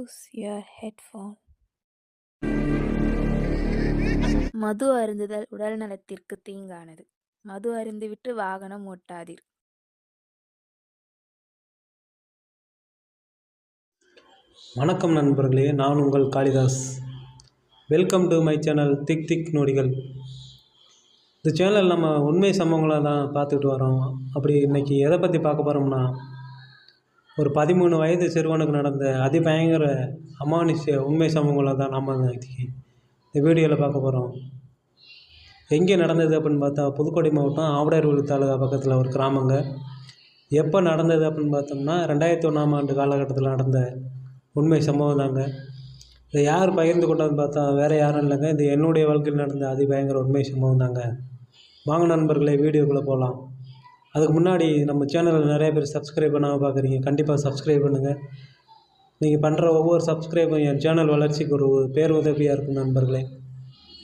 Use your headphone மது அருந்துதல் உடல் நலத்திற்கு தீங்கானது. மது அருந்திவிட்டு வாகனம் ஓட்டாதீர். வணக்கம் நண்பர்களே நான் உங்கள் Kalidas. Welcome to my channel Thik Thik Nodigal இந்த சேனல் நம்ம உண்மை சம்பவங்களை தான் பார்த்துக்கிட்டு வரோம். அப்படி இன்றைக்கி எதை பற்றி பார்க்க போகிறோம்னா ஒரு பதிமூணு வயது சிறுவனுக்கு நடந்த அதிபயங்கர அமானுஷ்ய உண்மை சம்பவங்களை தான் நம்ம இந்த வீடியோவில் பார்க்க போகிறோம் எங்கே நடந்தது அப்படின்னு பார்த்தா புதுக்கோட்டை மாவட்டம் ஆவடையர்வழி தாலுகா பக்கத்தில் ஒரு கிராமங்க. எப்போ நடந்தது அப்படின்னு பார்த்தோம்னா ரெண்டாயிரத்தி ஒன்றாம் ஆண்டு காலகட்டத்தில் நடந்த உண்மை சம்பவம் தாங்க. இதை யார் பகிர்ந்து கொண்டதுன்னு பார்த்தா வேறு யாரும் இல்லைங்க. இது என்னுடைய வாழ்க்கையில் நடந்த அதிபயங்கர உண்மை சம்பவம் தாங்க. வாங்க நண்பர்களே வீடியோக்குள்ளே போகலாம். அதுக்கு முன்னாடி நம்ம சேனலில் நிறைய பேர் சப்ஸ்கிரைப் பண்ணாமல் பார்க்குறீங்க கண்டிப்பாக சப்ஸ்கிரைப் பண்ணுங்கள் நீங்கள் பண்ணுற ஒவ்வொரு சப்ஸ்கிரைபும் என் சேனல் வளர்ச்சிக்கு ஒரு பேர் உதவியாக இருக்கும் நண்பர்களே.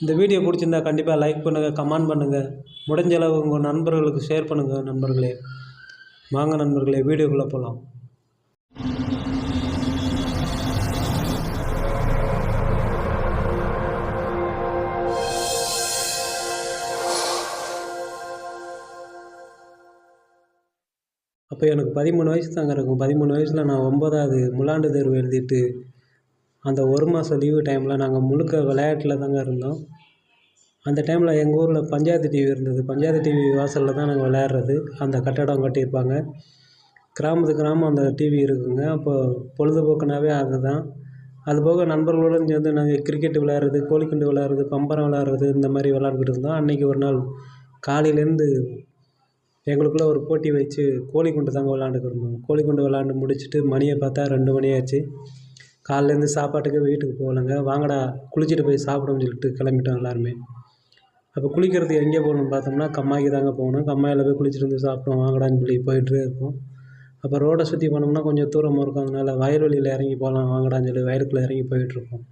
இந்த வீடியோ பிடிச்சிருந்தா கண்டிப்பாக லைக் பண்ணுங்கள் கமெண்ட் பண்ணுங்கள் முடிஞ்ச அளவு உங்கள் நண்பர்களுக்கு ஷேர் பண்ணுங்கள் நண்பர்களே. வாங்க நண்பர்களே வீடியோக்குள்ளே போகலாம் அப்போ எனக்கு பதிமூணு வயசு தாங்க இருக்கும். பதிமூணு வயசில் நான் ஒன்பதாவது முலாண்டு தேர்வு எழுதிட்டு அந்த ஒரு மாதம் லீவு டைமில் நாங்கள் முழுக்க விளையாட்டில் தாங்க இருந்தோம். அந்த டைமில் எங்கள் ஊரில் பஞ்சாயத்து டிவி இருந்தது. பஞ்சாயத்து டிவி வாசலில் தான் நாங்கள் விளையாடுறது. அந்த கட்டடம் கட்டியிருப்பாங்க. கிராமத்து கிராமம் அந்த டிவி இருக்குங்க. அப்போ பொழுதுபோக்குனாவே அதுதான். அது போக நண்பர்களுடன் சேர்ந்து நாங்கள் கிரிக்கெட் விளையாடுறது கோழிக்குண்டு விளையாடுறது பம்பரம் விளையாடுறது இந்த மாதிரி விளையாண்டுக்கிட்டு இருந்தோம். அன்றைக்கி ஒரு நாள் காலையிலேருந்து எங்களுக்குள்ளே ஒரு போட்டி வச்சு கோழிக்குண்டு தாங்க விளாண்டுக்கிட்டு இருந்தோம். கோழிக்குண்டு விளாண்டு முடிச்சுட்டு மணியை பார்த்தா ரெண்டு மணி ஆச்சு. காலையிலேருந்து சாப்பாட்டுக்கு வீட்டுக்கு போகலங்க. வாங்கடா குளிச்சுட்டு போய் சாப்பிடும்னு சொல்லிட்டு கிளம்பிட்டோம் எல்லாருமே. அப்போ குளிக்கிறதுக்கு எங்கே போகணும்னு பார்த்தோம்னா கம்மாய்க்கு தாங்க போகணும். கம்மாயில் போய் குளிச்சுட்டு வந்து சாப்பிட்டோம். வாங்கடான்னு சொல்லி போயிட்டே இருப்போம் அப்போ ரோடை சுற்றி போனோம்னா கொஞ்சம் தூரமாக இருக்கும் அதனால் வயல்வெளியில் இறங்கி போகலாம் வாங்கடான்னு சொல்லி வயலுக்குள்ளே இறங்கி போயிட்டுருப்போம்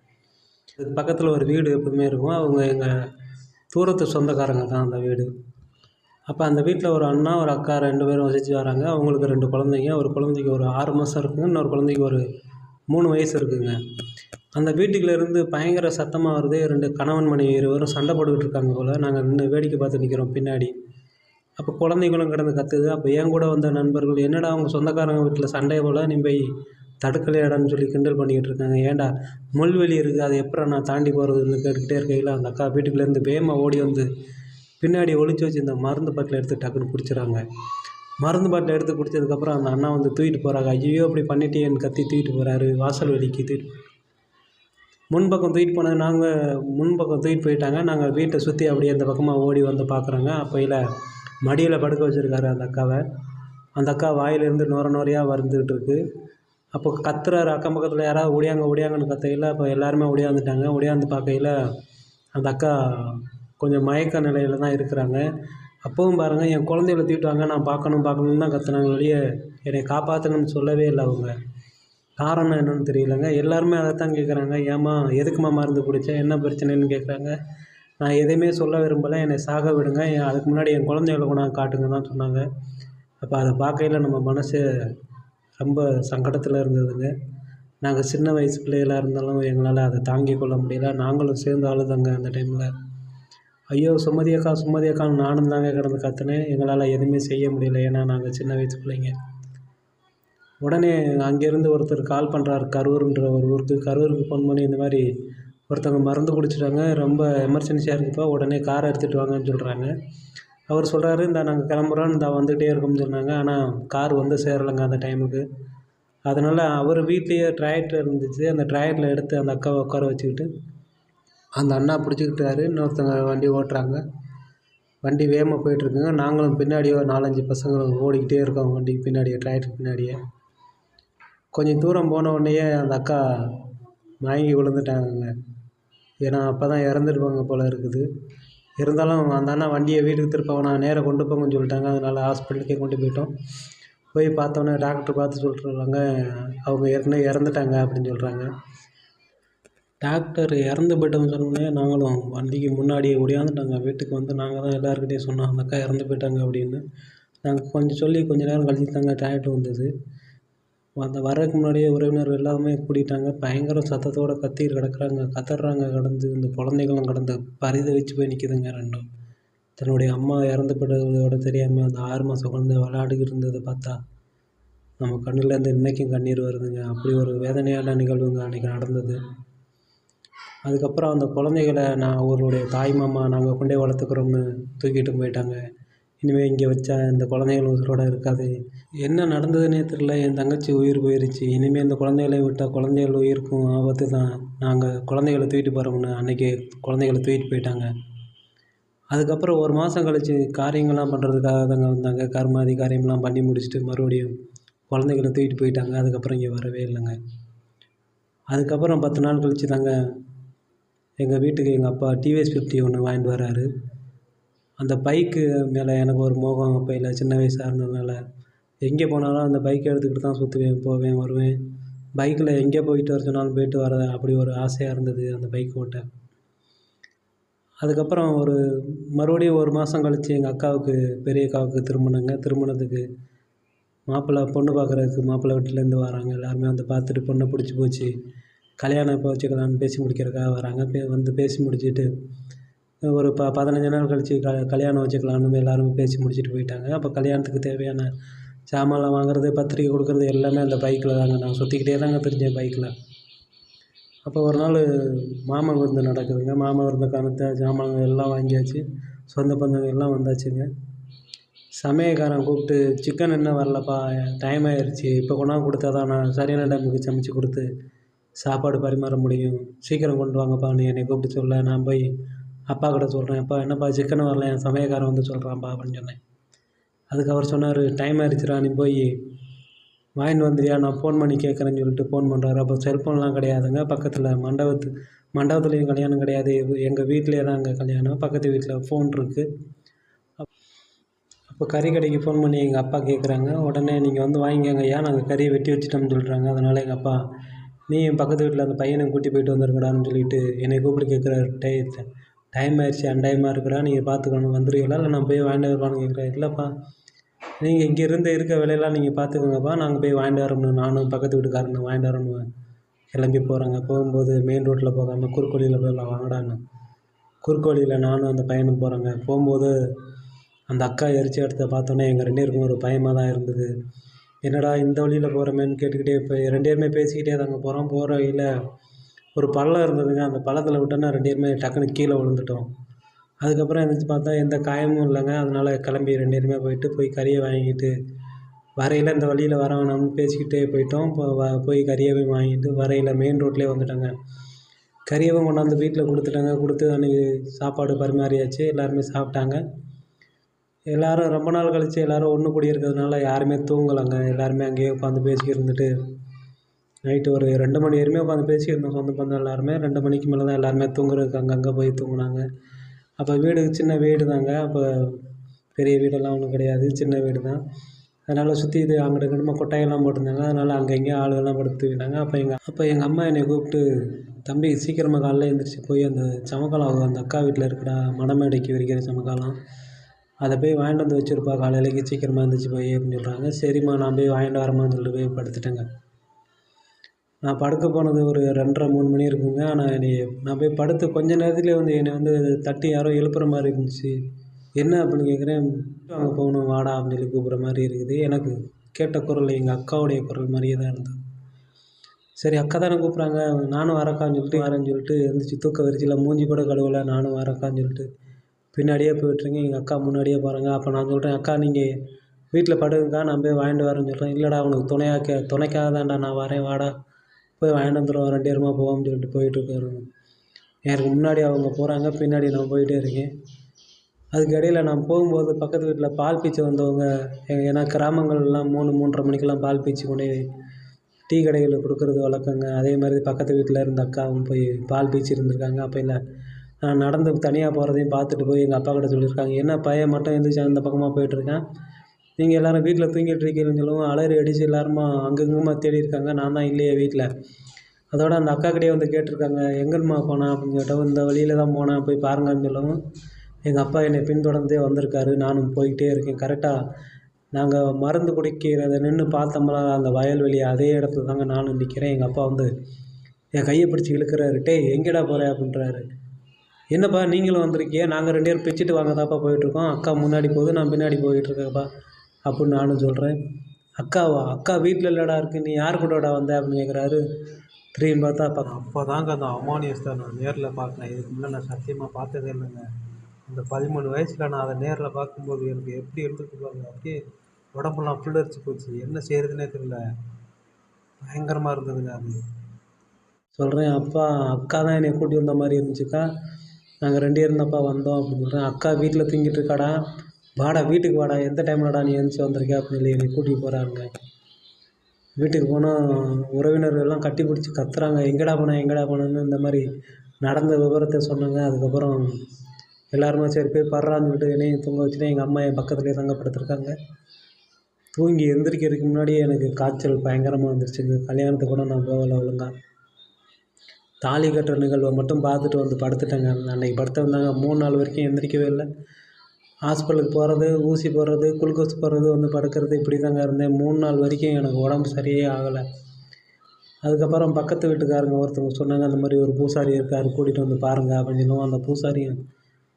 அதுக்கு பக்கத்தில் ஒரு வீடு எப்பவுமே இருக்கும். அவங்க எங்கள் தூரத்து சொந்தக்காரங்க தான் அந்த வீடு. அப்போ அந்த வீட்டில் ஒரு அண்ணா ஒரு அக்கா ரெண்டு பேரும் வசித்து வராங்க. அவங்களுக்கு ரெண்டு குழந்தைங்க. ஒரு குழந்தைக்கு ஒரு ஆறு மாதம் இருக்குங்க. இன்னொரு குழந்தைக்கு ஒரு மூணு வயசு இருக்குங்க. அந்த வீட்டுக்குள்ளேருந்து பயங்கர சத்தமாக வருது. ரெண்டு கணவன் மனைவி இருவரும் சண்டை போட்டுக்கிட்டு இருக்காங்க போல். நாங்கள் நின்று வேடிக்கை பார்த்து நிற்கிறோம் பின்னாடி. அப்போ குழந்தைகளும் கிடந்து கத்துது. அப்போ என் கூட வந்த நண்பர்கள் என்னடா அவங்க சொந்தக்காரங்க வீட்டில் சண்டை போல்? நீ போய் தடுக்கலையாடான்னு சொல்லி கிண்டல் பண்ணிக்கிட்டு இருக்காங்க. ஏன்டா முள்வெளி இருக்குது அது எப்போ நான் தாண்டி போகிறதுன்னு கேட்டுக்கிட்டே இருக்கையில் அந்த அக்கா வீட்டுக்குள்ளேருந்து வேகமாக ஓடி வந்து பின்னாடி ஒழிச்சு வச்சு இந்த மருந்து பாட்டில் எடுத்து டக்குன்னு குடிச்சிடறாங்க மருந்து பாட்டில் எடுத்து குடித்ததுக்கப்புறம் அந்த அண்ணா வந்து தூக்கிட்டு போகிறாங்க ஐயோ அப்படி பண்ணிட்டேன்னு கத்தி தூக்கிட்டு போகிறாரு வாசல் வெளிக்கு தூக்கிட்டு முன்பக்கம் தூக்கிட்டு போனது நாங்கள் முன்பக்கம் தூக்கிட்டு போயிட்டாங்க. நாங்கள் வீட்டை சுற்றி அப்படியே அந்த பக்கமாக ஓடி வந்து பார்க்குறாங்க அப்போயில் மடியில் படுக்க வச்சுருக்காரு அந்த அக்காவை. அந்த அக்கா வாயிலேருந்து நுர நோரையாக வருந்துக்கிட்டு இருக்கு. அப்போ கத்துறாரு. அக்கம் பக்கத்தில் யாராவது ஒடியாங்க ஒடியாங்கன்னு கத்தையில் அப்போ எல்லாருமே ஒடியாந்துட்டாங்க ஒடியாந்து பார்க்கையில் அந்த அக்கா கொஞ்சம் மயக்க நிலையில் தான் இருக்கிறாங்க. அப்பவும் பாருங்கள் என் குழந்தைகள தூக்கிட்டு வாங்க நான் பார்க்கணும் பார்க்கணுன்னு தான் கத்துனாங்க. வெளியே என்னை காப்பாற்றுங்கன்னு சொல்லவே இல்லை அவங்க. காரணம் என்னன்னு தெரியலங்க. எல்லாருமே அதைத்தான் கேட்குறாங்க ஏம்மா எதுக்கும்மா மருந்து குடித்தா என்ன பிரச்சனைன்னு கேட்குறாங்க நான் எதையுமே சொல்ல விரும்பலை. என்னை சாக விடுங்க. அதுக்கு முன்னாடி என் குழந்தைகளை கொண்டாந்து காட்டுங்க தான் சொன்னாங்க. அப்போ அதை பார்க்கையில் நம்ம மனசு ரொம்ப சங்கடத்தில் இருந்ததுங்க. நாங்கள் சின்ன வயசு பிள்ளைகளாக இருந்தாலும் எங்களால் அதை தாங்கிக் கொள்ள முடியல. நாங்களும் சேர்ந்து அழுதங்க அந்த டைமில் ஐயோ சுமதி அக்கா சுமதி அக்கான்னு நானும் தாங்க கிடந்து கத்துனேன். எங்களால் எதுவுமே செய்ய முடியல. ஏன்னா நாங்கள் சின்ன வயசு பிள்ளைங்க. உடனே அங்கேருந்து ஒருத்தர் கால் பண்ணுறாரு கரூர்ன்ற ஒரு ஊருக்கு. கரூருக்கு ஃபோன் பண்ணி இந்த மாதிரி ஒருத்தவங்க மருந்து குடிச்சிட்டாங்க. ரொம்ப எமர்ஜென்சியாக இருக்குப்பா உடனே காரை எடுத்துகிட்டு வாங்கன்னு சொல்கிறாங்க அவர் சொல்கிறாரு இந்த நாங்கள் கிளம்புறோம். இந்த வந்துகிட்டே இருக்கோம்னு சொன்னாங்க. ஆனால் கார் வந்து சேரலைங்க அந்த டைமுக்கு அதனால் அவர் வீட்லேயே டிராக்டர் இருந்துச்சு. அந்த ட்ராக்டரில் எடுத்து அந்த அக்காவை உட்கார வச்சுக்கிட்டு அந்த அண்ணா பிடிச்சிக்கிட்டாரு இன்னொருத்தவங்க வண்டி ஓட்டுறாங்க. வண்டி வேகமாக போயிட்டுருக்குங்க. நாங்களும் பின்னாடி ஒரு நாலஞ்சு பசங்களும் ஓடிக்கிட்டே இருக்கோம் வண்டிக்கு பின்னாடியே டிராக்டர் பின்னாடியே. கொஞ்சம் தூரம் போன உடனேயே அந்த அக்கா மயங்கி விழுந்துட்டாங்கங்க. ஏன்னா அப்போ தான் இறந்துருப்பாங்க போல் இருக்குது. இருந்தாலும் அந்த அண்ணா வண்டியை வீட்டுக்கு திருப்ப நான் நேராக கொண்டு போங்கன்னு சொல்லிட்டாங்க. அதனால் ஹாஸ்பிட்டலுக்கே கொண்டு போயிட்டோம். போய் பார்த்தோன்னே டாக்டர் பார்த்து சொல்லிட்டுருக்காங்க அவங்க ஏற்கனவே இறந்துட்டாங்க அப்படின்னு சொல்கிறாங்க டாக்டர் இறந்து போயிட்டோம்னு சொன்னோடனே நாங்களும் வண்டிக்கு முன்னாடியே ஓடியாந்துட்டாங்க வீட்டுக்கு வந்து நாங்கள் தான் எல்லாருக்கிட்டையும் சொன்னோம் அந்த அக்கா இறந்து போயிட்டாங்க அப்படின்னு. நாங்கள் கொஞ்சம் சொல்லி கொஞ்ச நேரம் கழிச்சு தாங்க டாக்டர் வந்தது. அந்த வர்றதுக்கு முன்னாடியே உறவினர்கள் எல்லாமே கூட்டிட்டாங்க பயங்கர சத்தத்தோடு கத்திட்டு கிடக்குறாங்க. கத்துறாங்க கடந்து இந்த குழந்தைகளும் கடந்து பரிதவிச்சு போய் நிற்கிதுங்க ரெண்டும். தன்னுடைய அம்மா இறந்து போயிட்டதோட தெரியாமல் அந்த ஆறு மாத குழந்தை விளையாடிக்கிட்டு இருந்ததை பார்த்தா நம்ம கண்ணுலேருந்து இன்றைக்கும் கண்ணீர் வருதுங்க. அப்படி ஒரு வேதனையான நிகழ்வுங்க அன்றைக்கி நடந்தது. அதுக்கப்புறம் அந்த குழந்தைகள நான் அவர்களுடைய தாய் மாமா நாங்கள் கொண்டே வளர்த்துக்குறோம்னு தூக்கிட்டு போயிட்டாங்க. இனிமேல் இங்கே வச்சா இந்த குழந்தைகள் உயிரோடு இருக்காது. என்ன நடந்ததுன்னே தெரில என் தங்கச்சி உயிர் போயிருச்சு. இனிமேல் இந்த குழந்தைகளை விட்டால் குழந்தைகள் உயிருக்கும் ஆபத்து தான். நாங்கள் குழந்தைகள தூக்கிட்டு போகிறோம்னு அன்றைக்கி குழந்தைகள தூக்கிட்டு போயிட்டாங்க. அதுக்கப்புறம் ஒரு மாதம் கழித்து காரியங்கள்லாம் பண்ணுறதுக்காக தாங்க வந்தாங்க. கர்மாதி காரியம்லாம் பண்ணி முடிச்சுட்டு மறுபடியும் குழந்தைகள தூக்கிட்டு போயிட்டாங்க. அதுக்கப்புறம் இங்கே வரவே இல்லைங்க. அதுக்கப்புறம் பத்து நாள் கழிச்சு தாங்க எங்கள் வீட்டுக்கு எங்கள் அப்பா டிவிஎஸ் ஃபிஃப்டி ஒன்று வாங்கிட்டு வரார். அந்த பைக்கு மேலே எனக்கு ஒரு மோகம் அப்பையில் சின்ன வயசாக இருந்ததுனால. எங்கே போனாலும் அந்த பைக்கை எடுத்துக்கிட்டு தான் சுற்றுவேன் போவேன் வருவேன். பைக்கில் எங்கே போயிட்டு வர சொன்னாலும் போயிட்டு வர அப்படி ஒரு ஆசையாக இருந்தது அந்த பைக் ஓட்ட. அதுக்கப்புறம் ஒரு மறுபடியும் ஒரு மாதம் கழித்து எங்கள் அக்காவுக்கு பெரிய அக்காவுக்கு திருமணங்க திருமணத்துக்கு மாப்பிள்ளை பொண்ணு பார்க்குறதுக்கு மாப்பிள்ளை வீட்டிலேருந்து வராங்க. எல்லாருமே வந்து பார்த்துட்டு பொண்ணை பிடிச்சி போச்சு. கல்யாணம் எப்போ வச்சுக்கலான்னு பேசி முடிக்கிறதுக்காக வராங்க. பே வந்து பேசி முடிச்சுட்டு ஒரு ப பதினஞ்சு நாள் கழிச்சு க கல்யாணம் வச்சுக்கலான்னு எல்லோரும் பேசி முடிச்சுட்டு போயிட்டாங்க. அப்போ கல்யாணத்துக்கு தேவையான சாமான்லாம் வாங்குறது பத்திரிக்கை கொடுக்குறது எல்லாமே அந்த பைக்கில் தாங்க. நான் சுற்றிக்கிட்டே தாங்க தெரிஞ்சேன் பைக்கில் அப்போ ஒரு நாள் மாமன் விருந்து நடக்குதுங்க. மாமன் விருந்து காரணத்தை எல்லாம் வாங்கியாச்சு. சொந்த பந்தங்கள் எல்லாம் வந்தாச்சுங்க. சமையல்காரன் கூப்பிட்டு சிக்கன் இன்னும் வரலப்பா டைம் ஆயிடுச்சு இப்போ கொண்டாந்து கொடுத்தா தான் நான் சரியான டைமுக்கு சமைச்சு கொடுத்து சாப்பாடு பரிமாற முடியும். சீக்கிரம் கொண்டு வாங்கப்பா நீ என்னை கூப்பிட்டு சொல்ல. நான் போய் அப்பா கிட்ட சொல்கிறேன் அப்பா என்னப்பா சிக்கன் வரல என் சமயக்காரன் வந்து சொல்கிறான்ப்பா அப்படின்னு சொன்னேன். அதுக்கு அவர் சொன்னார் டைம் ஆயிடுச்சுரா நீ போய் வாங்கிட்டு வந்துடியா நான் ஃபோன் பண்ணி கேட்குறேன்னு சொல்லிட்டு ஃபோன் பண்ணுறாரு அப்போ செல்ஃபோன்லாம் கிடையாதுங்க பக்கத்தில் மண்டபத்து மண்டபத்துலேயும் கல்யாணம் கிடையாது. எங்கள் வீட்டிலே தான் அங்கே கல்யாணம். பக்கத்து வீட்டில் ஃபோன் இருக்குது அப்போ கறி கடைக்கு ஃபோன் பண்ணி எங்கள் அப்பா கேட்குறாங்க. உடனே நீங்கள் வந்து வாங்கிக்கோங்க ஏன் நாங்கள் கறியை வெட்டி வச்சுட்டோம்னு சொல்கிறாங்க அதனால் எங்கள் அப்பா நீ என் பக்கத்து வீட்டில் அந்த பையனை கூட்டி போயிட்டு வந்துருங்கடான்னு சொல்லிட்டு என்னை கூப்பிட்டு கேட்குறாரு டயத்தை டைம் ஆயிடுச்சு அன்டைமாக இருக்குடா நீங்கள் பார்த்துக்கணும் வந்துடுவீங்களா இல்லை நான் போய் வாங்கிட்டு வரப்பான்னு கேட்குறேன். இல்லைப்பா நீங்கள் இங்கேருந்து இருக்க வேலையெல்லாம் நீங்கள் பார்த்துக்கோங்கப்பா நாங்கள் போய் வாங்கிட்டு வரணும் நானும் பக்கத்து வீட்டுக்காரனு வாங்கிட்டு வரணும் கிளம்பி போகிறாங்க போகும்போது மெயின் ரோட்டில் போகாமல் குறுக்கு வழியில் போயிடலாம் வாங்கடான்னு. குறுக்கு வழியில் நானும் அந்த பையனும் போகிறாங்க போகும்போது அந்த அக்கா எரிச்ச இடத்த பார்த்தோன்னே எங்கள் ரெண்டு பேருக்கும் ஒரு பயமாக தான் இருந்தது. என்னடா இந்த வழியில் போகிறோமேன்னு கேட்டுக்கிட்டே இப்போ ரெண்டு பேருமே பேசிக்கிட்டே தாங்க போகிறோம் போகிற வழியில் ஒரு பள்ளம் இருந்ததுங்க. அந்த பள்ளத்தில் விட்டோன்னா ரெண்டு பேருமே டக்குன்னு கீழே விழுந்துட்டோம். அதுக்கப்புறம் எழுந்துச்சு பார்த்தா எந்த காயமும் இல்லைங்க. அதனால் கிளம்பி ரெண்டு பேருமே போயிட்டு போய் கறியை வாங்கிட்டு வரையில் இந்த வழியில் வர வேணாம்னு பேசிக்கிட்டே போயிட்டோம். இப்போ வ போய் கறியவே வாங்கிட்டு வரையில் மெயின் ரோட்லேயே வந்துட்டோங்க. கறியவும் கொண்டாந்து வீட்டில் கொடுத்துட்டாங்க. கொடுத்து அன்றைக்கி சாப்பாடு பரிமாறியாச்சு. எல்லாருமே சாப்பிட்டாங்க. எல்லோரும் ரொம்ப நாள் கழித்து எல்லோரும் ஒன்று கூடி இருக்கிறதுனால யாருமே தூங்கலைங்க. எல்லாருமே அங்கேயே உட்காந்து பேசிக்கிட்டு இருந்துட்டு நைட்டு ஒரு ரெண்டு மணி வரையுமே உட்காந்து பேசியிருந்தோம் சொந்த பந்தம் எல்லாருமே. ரெண்டு மணிக்கு மேலே தான் எல்லாருமே தூங்குறதுக்கு அங்கங்கே போய் தூங்கினாங்க. அப்போ வீடு சின்ன வீடு தாங்க அப்போ பெரிய வீடெல்லாம் ஒன்றும் கிடையாது. சின்ன வீடு தான் அதனால் சுற்றி இது அங்கிட்ட இங்கிட்டுமா கொட்டாயெல்லாம் போட்டிருந்தாங்க. அதனால் அங்கே இங்கேயும் ஆளுகள்லாம் படுத்துக்கிட்டாங்க அப்போ எங்கள் அப்போ எங்கள் அம்மா என்னை கூப்பிட்டு தம்பி சீக்கிரமாக காலைல எழுந்திரிச்சி போய் அந்த சமக்காலம் அந்த அக்கா வீட்டில் இருக்கிற மணமேடைக்கு விரிக்கிற சமக்காலம் அதை போய் வாங்கிட்டு வந்து வச்சுருப்பா காலையிலக்கு சீக்கிரமாக எழுந்திரிச்சி போய் அப்படின்னு சொல்கிறாங்க சரிம்மா நான் போய் வாங்கிட்டு வரேம்மான்னு சொல்லிட்டு போய் படுத்துட்டேங்க. நான் படுக்க போனது ஒரு ரெண்டரை மூணு மணி இருக்குங்க. ஆனால் என்னை நான் போய் படுத்து கொஞ்ச நேரத்துலேயே வந்து என்னை வந்து தட்டி யாரோ எழுப்புற மாதிரி இருந்துச்சு. என்ன அப்படின்னு கேட்குறேன் அங்கே போகணும் வாடா அப்படின்னு சொல்லி கூப்பிட்ற மாதிரி இருக்குது. எனக்கு கேட்ட குரல் எங்கள் அக்காவுடைய குரல் மாதிரியே தான் இருந்தது. சரி அக்கா தானே கூப்பிட்றாங்க. நானும் வரக்கான்னு சொல்லிட்டு வரேன்னு சொல்லிட்டு எழுந்திரிச்சி தூக்க வெறிச்சியில் மூஞ்சி கூட கழுவலை நானும் வரக்கான்னு சொல்லிட்டு பின்னாடியே போயிட்டுருங்க எங்கள் அக்கா முன்னாடியே போகிறாங்க அப்போ நான் சொல்கிறேன் அக்கா நீங்கள் வீட்டில் படுங்கக்கா நான் போய் வாங்கிட்டு வரேன்னு சொல்கிறேன் இல்லைடா உனக்கு துணையாக்க துணைக்காக தான்டா நான் வரேன் வாடா. போய் வாங்கிட்டு வந்துடுவோம் ரெண்டு பேருமா போவோம்னு சொல்லிட்டு போயிட்டுருக்காரு. எனக்கு முன்னாடி அவங்க போகிறாங்க பின்னாடி நான் போயிட்டே இருக்கேன். அதுக்கு இடையில நான் போகும்போது பக்கத்து வீட்டில் பால் பீச்சு வந்தவங்க ஏன்னா கிராமங்கள்லாம் மூணு மூன்றரை மணிக்கெல்லாம் பால் பீச்சு கொண்டு டீ கடைகளில் கொடுக்குறது வழக்கங்க. அதே மாதிரி பக்கத்து வீட்டில் இருந்த அக்காவும் போய் பால் பீச்சு இருந்திருக்காங்க. அப்போ இல்லை நான் நடந்து தனியாக போகிறதையும் பார்த்துட்டு போய் எங்கள் அப்பா கிட்ட சொல்லியிருக்காங்க. என்ன பையன் மட்டும் எழுந்திரிச்சி அந்த பக்கமாக போயிட்டுருக்கேன் நீங்கள் எல்லோரும் வீட்டில் தூங்கிட்டு இருக்கீங்கன்னு சொல்லவும். அலறி அடித்து எல்லாருமா அங்கங்கேமா தேடி இருக்காங்க. நான் தான் இல்லையே வீட்டில் அதோட அந்த அக்காக்கிட்டே வந்து கேட்டிருக்காங்க. எங்கேம்மா போனான் அப்படின்னு கேட்டவும் இந்த வழியில் தான் போனேன் போய் பாருங்கன்னு சொல்லவும் எங்கள் அப்பா என்னை பின்தொடர்ந்தே வந்திருக்காரு. நானும் போய்கிட்டே இருக்கேன். கரெக்டாக நாங்கள் மருந்து குடிக்கிறத நின்று பார்த்தோம்னா அந்த வயல்வெளி அதே இடத்துல தாங்க நானும் நிற்கிறேன் எங்கள் அப்பா வந்து என் கையை பிடிச்சி இழுக்கிறாரு. டேய் எங்கேடா போகிற அப்படின்றாரு. என்னப்பா நீங்களும் வந்திருக்கிய? நாங்கள் ரெண்டு பேரும் பிச்சுட்டு வாங்க தான்ப்பா போயிட்டுருக்கோம். அக்கா முன்னாடி போகுது நான் பின்னாடி போயிட்டுருக்கேன்ப்பா. அப்படின்னு நானும் சொல்கிறேன் அக்காவா? அக்கா வீட்டில் இல்லைடா இருக்கு. நீ யார் கூடடா வந்த அப்படின்னு கேட்குறாரு திரும்பி பார்த்தா அப்பா. அப்போ தாங்க அந்த அமானியஸ் தான் நான் நேரில் பார்க்குறேன். இதுக்கு முன்னே நான் சத்தியமாக பார்த்ததே இல்லைங்க. அந்த பதிமூணு வயசில் நான் அதை நேரில் பார்க்கும்போது எனக்கு எப்படி இருந்துருக்கு பாருங்க. அப்படியே உடம்பெல்லாம் புல்லரிச்சு போச்சு. என்ன செய்கிறதுனே தெரியல. பயங்கரமாக இருந்ததுங்க அது. சொல்கிறேன் அப்பா. அக்கா தான் என்னை கூட்டி வந்த மாதிரி இருந்துச்சுக்கா. நாங்கள் ரெண்டு பேரும் தான்ப்பா வந்தோம் அப்படின்னு சொல்கிறேன் அக்கா வீட்டில் தூங்கிட்டு இருக்காடா. வாடா வீட்டுக்கு வாடா. எந்த டைம்லடா நீ எழுந்துச்சி வந்திருக்க அப்படின்னு சொல்லி என்னை கூட்டிகிட்டு போகிறாங்க வீட்டுக்கு போனால் உறவினர்கள் எல்லாம் கட்டி பிடிச்சி கத்துறாங்க. எங்கடா போன எங்கடா போனேன்னு இந்த மாதிரி நடந்த விவரத்தை சொன்னாங்க. அதுக்கப்புறம் எல்லாருமே சரி போய் படுறான்னு சொல்லிட்டு என்னையும் தூங்க வச்சுட்டு எங்கள் அம்மா என் பக்கத்துலேயே தங்கப்படுத்திருக்காங்க. தூங்கி எந்திரிக்கிறதுக்கு முன்னாடியே எனக்கு காய்ச்சல் பயங்கரமாக வந்துருச்சுங்க. கல்யாணத்துக்கு கூட நான் போகலை ஒழுங்கா. தாலி கட்டுற நிகழ்வை மட்டும் பார்த்துட்டு வந்து படுத்துட்டேங்க. அன்னைக்கு படுத்திருந்தாங்க மூணு நாள் வரைக்கும் எந்திரிக்கவே இல்லை. ஹாஸ்பிட்டலுக்கு போகிறது ஊசி போடுறது குளுக்கோஸ் போடுறது வந்து படுக்கிறது இப்படி தாங்க இருந்தேன். மூணு நாள் வரைக்கும் எனக்கு உடம்பு சரியே ஆகலை. அதுக்கப்புறம் பக்கத்து வீட்டுக்காரங்க ஒருத்தவங்க சொன்னாங்க அந்த மாதிரி ஒரு பூசாரி இருக்கார் கூட்டிகிட்டு வந்து பாருங்கள் அப்படின்னு சொல்லுவோம். அந்த பூசாரியும்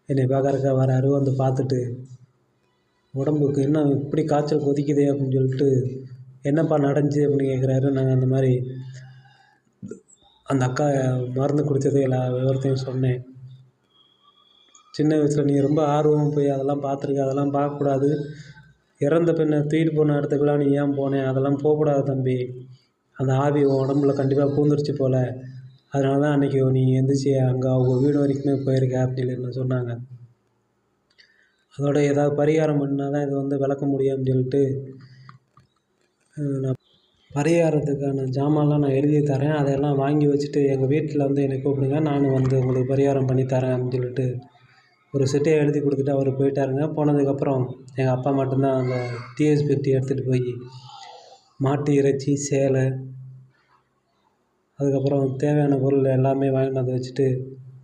என்னை பார்க்கறக்கா வராரு வந்து பார்த்துட்டு உடம்புக்கு என்ன இப்படி காய்ச்சல் கொதிக்குதே அப்படின்னு சொல்லிட்டு என்னப்பா நடந்துச்சு? அப்படின்னு கேட்குறாரு நாங்கள் அந்த மாதிரி அந்த அக்கா மருந்து கொடுத்தது எல்லா விவரத்தையும் சொன்னேன். சின்ன வயசில் நீ ரொம்ப ஆர்வமாக போய் அதெல்லாம் பார்த்துருக்க அதெல்லாம் பார்க்கக்கூடாது. இறந்த பெண்ணை தூக்கிட்டு போன இடத்துக்குலாம் நீ ஏன் போனே? அதெல்லாம் போகக்கூடாது தம்பி. அந்த ஆவி உன் உடம்புல கண்டிப்பாக பூந்துருச்சு போல். அதனால தான் அன்றைக்கி நீ எந்திரிச்சு அங்கே அவங்க வீடு வரைக்குமே போயிருக்க அப்படின்னு சொன்னாங்க. அதோட ஏதாவது பரிகாரம் பண்ணால் தான் இதை வந்து விளக்க முடியும் சொல்லிட்டு நான் பரிகாரத்துக்கான ஜாமான்லாம் நான் எழுதி தரேன். அதெல்லாம் வாங்கி வச்சுட்டு எங்கள் வீட்டில் வந்து என்னை கூப்பிடுங்க. நானும் வந்து உங்களுக்கு பரிகாரம் பண்ணி தரேன் அப்படின்னு சொல்லிட்டு ஒரு சிட்டையை எழுதி கொடுத்துட்டு அவர் போயிட்டாருங்க. போனதுக்கப்புறம் எங்கள் அப்பா மட்டும்தான் அந்த டிஎஸ் பெட்டி எடுத்துகிட்டு போய் மாட்டு இறைச்சி சேலை அதுக்கப்புறம் தேவையான பொருள் எல்லாமே வாங்கிட்டு வந்து வச்சுட்டு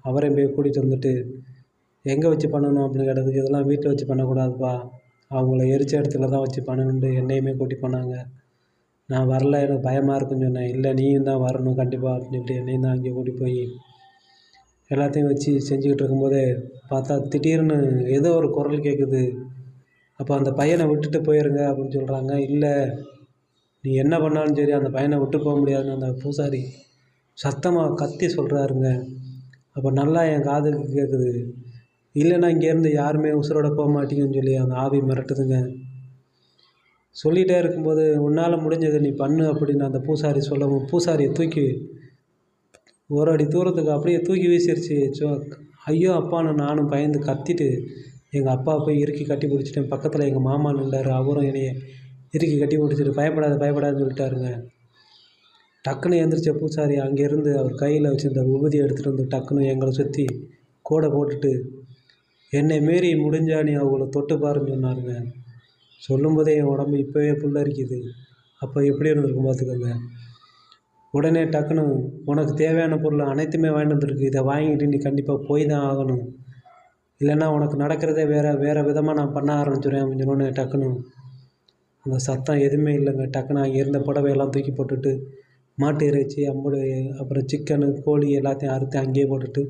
அவரையும் போய் கூட்டிகிட்டு வந்துட்டு எங்கே வச்சு பண்ணணும் அப்படின்னு கேட்டதுக்கு இதெல்லாம் வீட்டில் வச்சு பண்ணக்கூடாதுப்பா. அவங்கள எரிச்ச இடத்துல தான் வச்சு பண்ணணுன்ட்டு என்னையுமே கூட்டி போனாங்க. நான் வரல எனக்கு பயமாக இருக்குன்னு சொன்னேன். இல்லை நீயும் தான் வரணும் கண்டிப்பாக அப்படின்னு சொல்லிட்டு என்னையும் தான் அங்கே கூட்டி போய் எல்லாத்தையும் வச்சு செஞ்சுக்கிட்டு இருக்கும்போதே பார்த்தா திடீர்னு ஏதோ ஒரு குரல் கேட்குது. அப்போ அந்த பையனை விட்டுட்டு போயிருங்க அப்படின்னு சொல்கிறாங்க இல்லை நீ என்ன பண்ணாலும் சரி அந்த பையனை விட்டு போக முடியாதுன்னு அந்த பூசாரி சத்தமாக கத்தி சொல்கிறாருங்க அப்போ நல்லா என் காதுக்கு கேட்குது. இல்லைன்னா இங்கேருந்து யாருமே உசுரோட போக மாட்டீங்கன்னு சொல்லி அந்த ஆவி மிரட்டுதுங்க. சொல்லிகிட்டே இருக்கும்போது உன்னால் முடிஞ்சதை நீ பண்ணு அப்படின்னு அந்த பூசாரி சொல்லவும் பூசாரியை தூக்கி ஒரு அடி தூரத்துக்கு அப்படியே தூக்கி வீசிருச்சு. சோ ஐயோ அப்பான்னு நானும் பயந்து கத்திட்டு எங்கள் அப்பா போய் இறுக்கி கட்டி பிடிச்சிட்டேன். பக்கத்தில் எங்கள் மாமா நின்றார். அவரும் என்னைய இறுக்கி கட்டி பிடிச்சிட்டு பயப்படாத பயப்படாதுன்னு சொல்லிட்டாருங்க. டக்குன்னு எழுந்திரிச்ச பூசாரி அங்கேருந்து அவர் கையில் வச்சுருந்த விபூதி எடுத்துகிட்டு வந்து டக்குன்னு எங்களை சுற்றி கோடை போட்டுட்டு என்னை மீறி முடிஞ்சா நீ அவங்கள தொட்டு பாருன்னு சொன்னாருங்க. சொல்லும்போதே என் உடம்பு இப்போவே புல்லரிக்குது அப்போ எப்படி இருந்திருக்கும் பார்த்துக்கோங்க. உடனே டக்குன்னு உனக்கு தேவையான பொருள் அனைத்துமே வாங்கிட்டு வந்துருக்கு. இதை வாங்கிட்டு நீ கண்டிப்பாக போய் தான் ஆகணும். இல்லைன்னா உனக்கு நடக்கிறதே வேறு வேறு விதமாக நான் பண்ண ஆரம்பிச்சிடுவேன் அப்படின்னு டக்குன்னு அந்த சத்தம் எதுவுமே இல்லைங்க. டக்குன்னு அங்கே இருந்த புடவையெல்லாம் தூக்கி போட்டுட்டு மாட்டு இறைச்சி அம்புடு அப்புறம் சிக்கனு கோழி எல்லாத்தையும் அறுத்து அங்கேயே போட்டுட்டு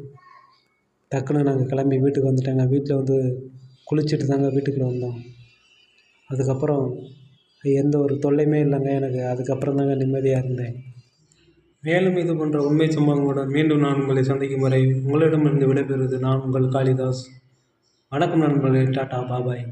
டக்குன்னு நாங்கள் கிளம்பி வீட்டுக்கு வந்துட்டோங்க. வீட்டில் வந்து குளிச்சுட்டு தாங்க வீட்டுக்குள்ளே வந்தோம். அதுக்கப்புறம் எந்த ஒரு தொல்லையுமே இல்லைங்க. எனக்கு அதுக்கப்புறம் தாங்க நிம்மதியாக இருந்தேன். மேலும் இது போன்ற உண்மை சம்பவங்களுடன் மீண்டும் நான் உங்களை சந்திக்கும் வரை உங்களிடமிருந்து விடைபெறுவது நான் உங்கள் காளிதாஸ். வணக்கம் நண்பர்களே. Tata bye bye.